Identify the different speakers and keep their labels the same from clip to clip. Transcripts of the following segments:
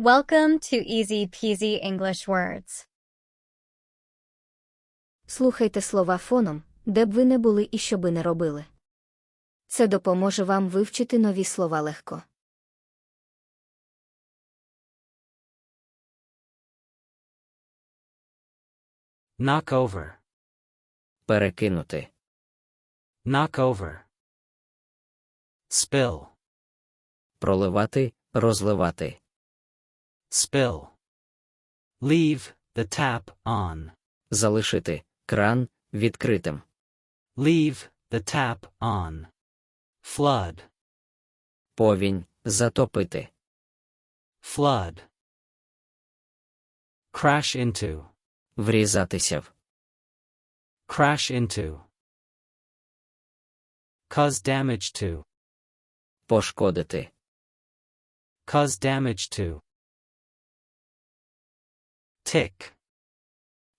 Speaker 1: Welcome to Easy Peasy English Words.
Speaker 2: Слухайте слова фоном, де б ви не були і що би не робили. Це допоможе вам вивчити нові слова легко.
Speaker 3: Knock over.
Speaker 4: Перекинути.
Speaker 3: Knock over. Spill.
Speaker 4: Проливати, розливати.
Speaker 3: Spill. Leave the tap on.
Speaker 4: Залишити. Кран відкритим.
Speaker 3: Leave the tap on. Flood.
Speaker 4: Повінь. Затопити.
Speaker 3: Flood. Crash into.
Speaker 4: Врізатися в.
Speaker 3: Crash into. Cause damage to.
Speaker 4: Пошкодити.
Speaker 3: Cause damage to. Tick.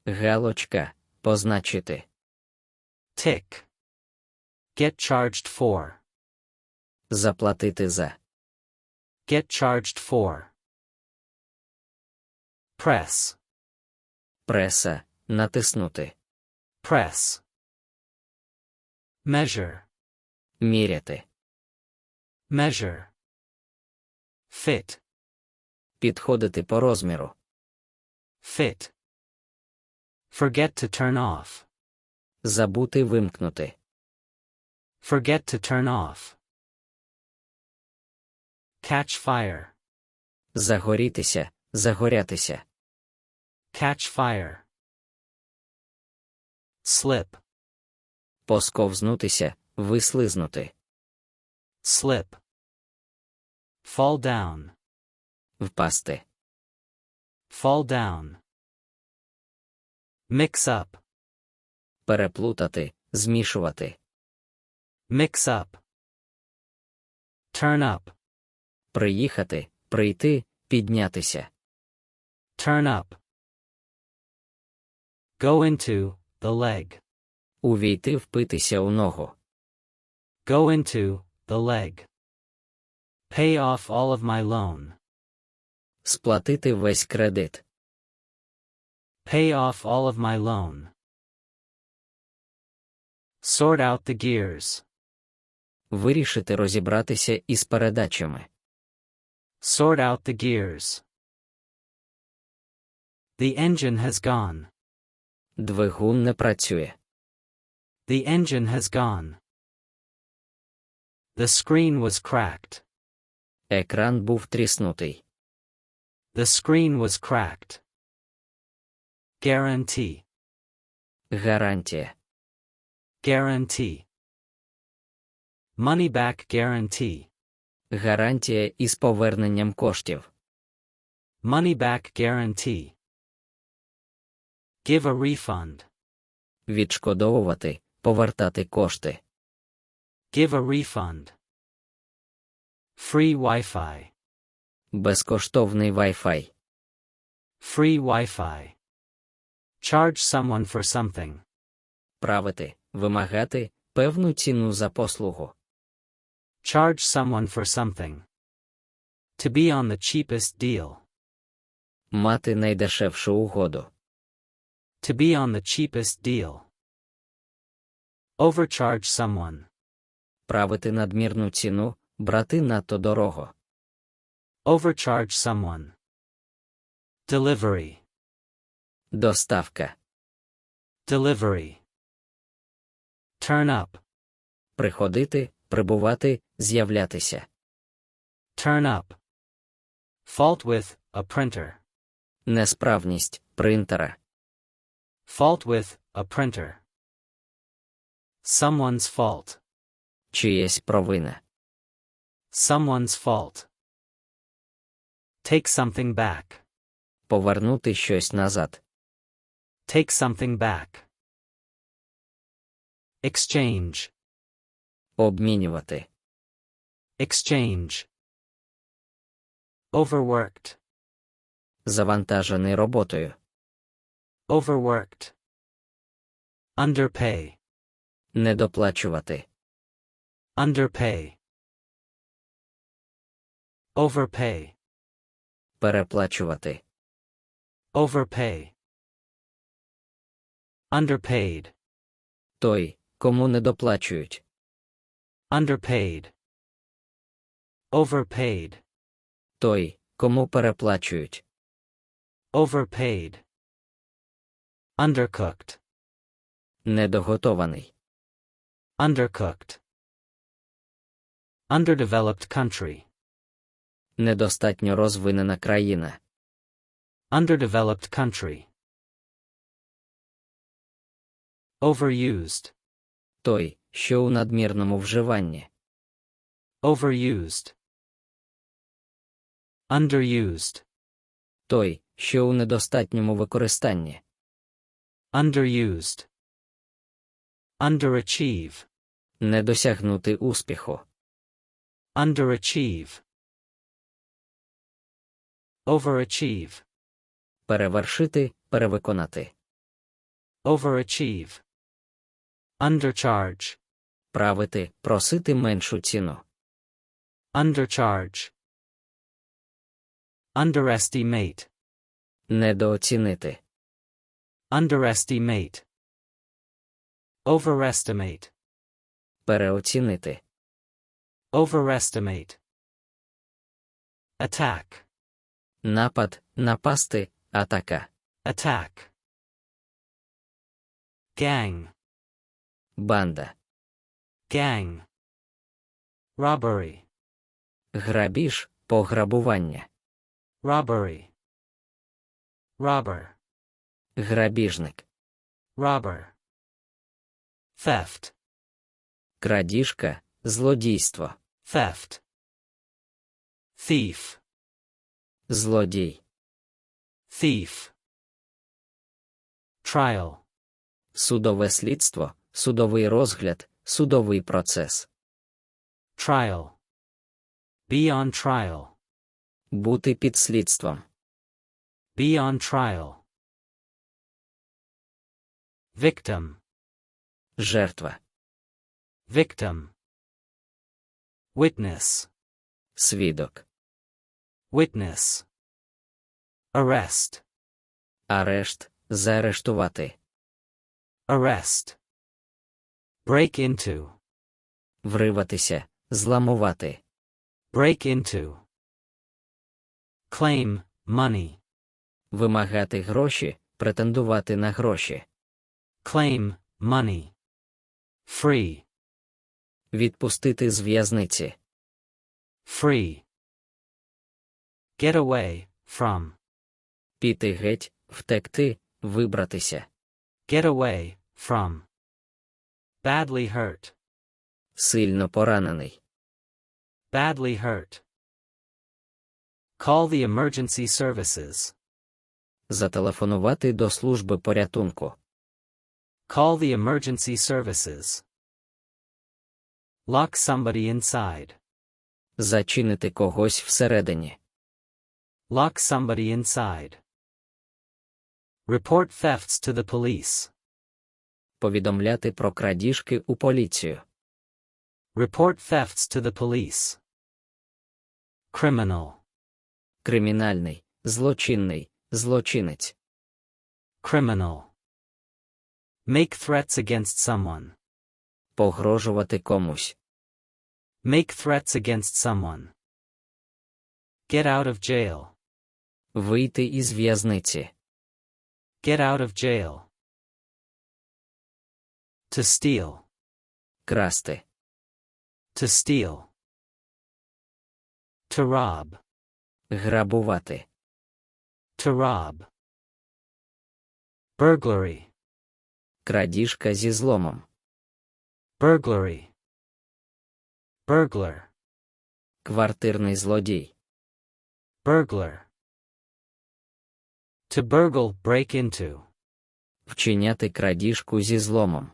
Speaker 4: Галочка. Позначити.
Speaker 3: Tick. Get charged for.
Speaker 4: Заплатити за.
Speaker 3: Get charged for. Press.
Speaker 4: Преса. Натиснути.
Speaker 3: Press. Measure.
Speaker 4: Міряти.
Speaker 3: Measure. Fit.
Speaker 4: Підходити по розміру.
Speaker 3: Fit. Forget to turn off.
Speaker 4: Забути вимкнути.
Speaker 3: Forget to turn off. Catch fire.
Speaker 4: Загорітися. Загорятися.
Speaker 3: Catch fire. Slip.
Speaker 4: Посковзнутися. Вислизнути.
Speaker 3: Slip. Fall down.
Speaker 4: Впасти.
Speaker 3: Fall down. Mix up.
Speaker 4: Переплутати. Змішувати.
Speaker 3: Mix up. Turn up.
Speaker 4: Приїхати. Прийти. Піднятися.
Speaker 3: Turn up. Go into the leg.
Speaker 4: Увійти. Впитися у ногу.
Speaker 3: Go into the leg. Pay off all of my loan.
Speaker 4: Сплатити весь кредит.
Speaker 3: Pay off all of my loan. Sort out the gears.
Speaker 4: Вирішити розібратися із передачами.
Speaker 3: Sort out the gears. The engine has gone.
Speaker 4: Двигун не працює.
Speaker 3: The engine has gone. The screen was cracked.
Speaker 4: Екран був тріснутий.
Speaker 3: The screen was cracked. Guarantee.
Speaker 4: Гарантія.
Speaker 3: Guarantee. Money back guarantee.
Speaker 4: Гарантія із поверненням коштів.
Speaker 3: Money back guarantee. Give a refund.
Speaker 4: Відшкодовувати. Повертати кошти.
Speaker 3: Give a refund. Free Wi-Fi.
Speaker 4: Безкоштовний Wi-Fi.
Speaker 3: Free Wi-Fi. Charge someone for something.
Speaker 4: Правити. Вимагати. Певну ціну за послугу.
Speaker 3: Charge someone for something. To be on the cheapest deal.
Speaker 4: Мати найдешевшу угоду.
Speaker 3: To be on the cheapest deal. Overcharge someone.
Speaker 4: Правити надмірну ціну. Брати надто дорого.
Speaker 3: Overcharge someone. Delivery.
Speaker 4: Доставка.
Speaker 3: Delivery. Turn up.
Speaker 4: Приходити. Прибувати. З'являтися.
Speaker 3: Turn up. Fault with a printer.
Speaker 4: Несправність. Принтера.
Speaker 3: Fault with a printer. Someone's fault.
Speaker 4: Чиєсь провина.
Speaker 3: Someone's fault. Take something back.
Speaker 4: Повернути щось назад.
Speaker 3: Take something back. Exchange.
Speaker 4: Обмінювати.
Speaker 3: Exchange. Overworked.
Speaker 4: Завантажений роботою.
Speaker 3: Overworked. Underpay.
Speaker 4: Недоплачувати.
Speaker 3: Underpay. Overpay.
Speaker 4: Переплачувати.
Speaker 3: Overpay. Underpaid.
Speaker 4: Той, кому не доплачують.
Speaker 3: Underpaid. Overpaid.
Speaker 4: Той, кому переплачують.
Speaker 3: Overpaid. Undercooked.
Speaker 4: Недоготований.
Speaker 3: Undercooked. Underdeveloped country.
Speaker 4: Недостатньо розвинена країна.
Speaker 3: Underdeveloped country. Overused.
Speaker 4: Той, що у надмірному вживанні.
Speaker 3: Overused. Underused.
Speaker 4: Той, що у недостатньому використанні.
Speaker 3: Underused. Underachieve.
Speaker 4: Не досягнути успіху.
Speaker 3: Underachieve. Overachieve.
Speaker 4: Перевершити, перевиконати.
Speaker 3: Overachieve. Undercharge.
Speaker 4: Правити, просити меншу ціну.
Speaker 3: Undercharge. Underestimate.
Speaker 4: Недооцінити.
Speaker 3: Underestimate. Overestimate.
Speaker 4: Переоцінити.
Speaker 3: Overestimate. Attack.
Speaker 4: Напад, напасти, атака.
Speaker 3: Attack. Gang.
Speaker 4: Банда.
Speaker 3: Gang. Robbery.
Speaker 4: Грабіж, пограбування.
Speaker 3: Robbery. Robber.
Speaker 4: Грабіжник.
Speaker 3: Robber. Theft.
Speaker 4: Крадіжка, злодійство.
Speaker 3: Theft. Thief.
Speaker 4: Злодій.
Speaker 3: Thief. Trial.
Speaker 4: Судове слідство, судовий розгляд, судовий процес.
Speaker 3: Trial. Be on trial.
Speaker 4: Бути під слідством.
Speaker 3: Be on trial. Victim.
Speaker 4: Жертва.
Speaker 3: Victim. Witness.
Speaker 4: Свідок.
Speaker 3: Witness. Arrest.
Speaker 4: Арешт. Заарештувати.
Speaker 3: Arrest. Break into.
Speaker 4: Вриватися. Зламувати.
Speaker 3: Break into. Claim money.
Speaker 4: Вимагати гроші. Претендувати на гроші.
Speaker 3: Claim money. Free.
Speaker 4: Відпустити з в'язниці.
Speaker 3: Free. Get away from.
Speaker 4: Піти геть, втекти, вибратися.
Speaker 3: Get away from. Badly hurt.
Speaker 4: Сильно поранений.
Speaker 3: Badly hurt. Call the emergency services.
Speaker 4: Зателефонувати до служби порятунку.
Speaker 3: Call the emergency services. Lock somebody inside.
Speaker 4: Зачинити когось всередині.
Speaker 3: Lock somebody inside. Report thefts to the police.
Speaker 4: Повідомляти про крадіжки у поліцію.
Speaker 3: Report thefts to the police. Criminal.
Speaker 4: Кримінальний, злочинний, злочинець.
Speaker 3: Criminal. Make threats against someone.
Speaker 4: Погрожувати комусь.
Speaker 3: Make threats against someone. Get out of jail.
Speaker 4: Вийти із в'язниці.
Speaker 3: Get out of jail. To steal.
Speaker 4: Красти.
Speaker 3: To steal. To rob.
Speaker 4: Грабувати.
Speaker 3: To rob. Burglary.
Speaker 4: Крадіжка зі зломом.
Speaker 3: Burglary. Burglar.
Speaker 4: Квартирний злодій.
Speaker 3: Burglar. To burgle, break into.
Speaker 4: Вчиняти крадіжку зі зломом.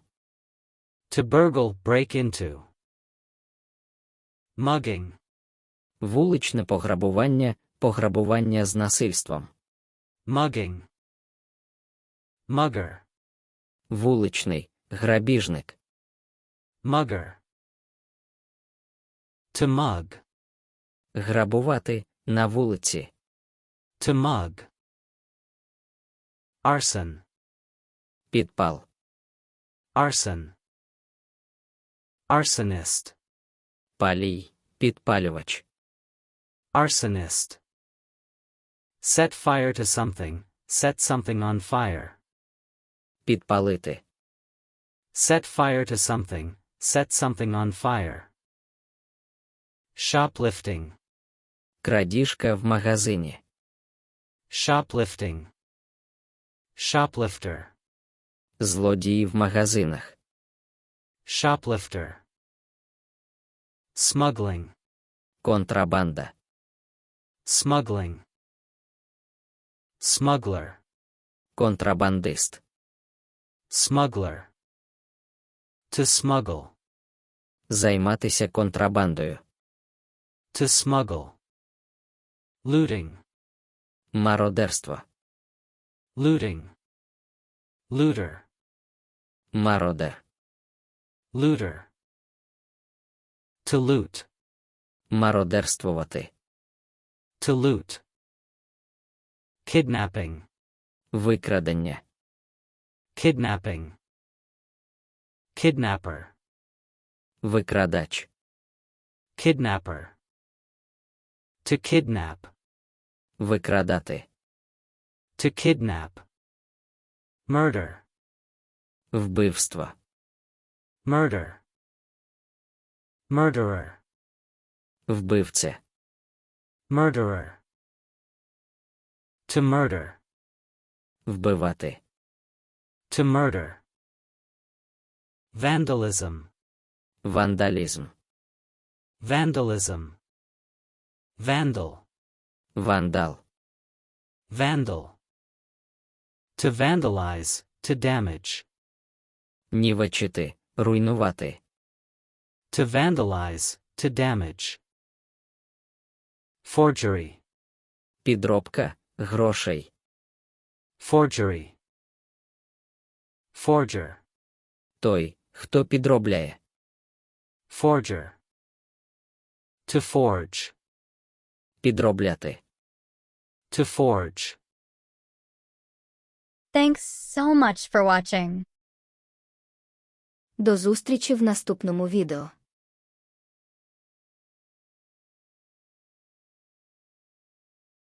Speaker 3: To burgle, break into. Mugging.
Speaker 4: Вуличне пограбування, пограбування з насильством.
Speaker 3: Mugging. Mugger.
Speaker 4: Вуличний, грабіжник.
Speaker 3: Mugger. To mug.
Speaker 4: Грабувати на вулиці.
Speaker 3: To mug. Arson.
Speaker 4: Підпал.
Speaker 3: Arson. Arsonist.
Speaker 4: Палій. Підпалювач.
Speaker 3: Arsonist. Set fire to something, set something on fire.
Speaker 4: Підпалити.
Speaker 3: Set fire to something, set something on fire. Shoplifting.
Speaker 4: Крадіжка в магазині.
Speaker 3: Shoplifting. Shoplifter.
Speaker 4: Злодії в магазинах.
Speaker 3: Shoplifter. Smuggling.
Speaker 4: Контрабанда.
Speaker 3: Smuggling. Smuggler.
Speaker 4: Контрабандист.
Speaker 3: Smuggler. To smuggle.
Speaker 4: Займатися контрабандою.
Speaker 3: To smuggle. Looting.
Speaker 4: Мародерство.
Speaker 3: Looting. Looter.
Speaker 4: Мародер.
Speaker 3: Looter. To loot.
Speaker 4: Мародерствувати.
Speaker 3: To loot. Kidnapping.
Speaker 4: Викрадення.
Speaker 3: Kidnapping. Kidnapper.
Speaker 4: Викрадач.
Speaker 3: Kidnapper. To kidnap.
Speaker 4: Викрадати.
Speaker 3: To kidnap. Murder.
Speaker 4: Вбивство.
Speaker 3: Murder. Murderer.
Speaker 4: Вбивце.
Speaker 3: Murderer. To murder.
Speaker 4: Вбивати.
Speaker 3: To murder. Vandalism.
Speaker 4: Вандалізм.
Speaker 3: Vandalism. Vandal.
Speaker 4: Вандал.
Speaker 3: Vandal. To vandalize, to damage.
Speaker 4: Нівечити. Руйнувати.
Speaker 3: To vandalize, to damage. Forgery.
Speaker 4: Підробка. Грошей.
Speaker 3: Forgery. Forger.
Speaker 4: Той, хто підробляє.
Speaker 3: Forger. To forge.
Speaker 4: Підробляти.
Speaker 1: Thanks so much for watching.
Speaker 2: До зустрічі в наступному відео.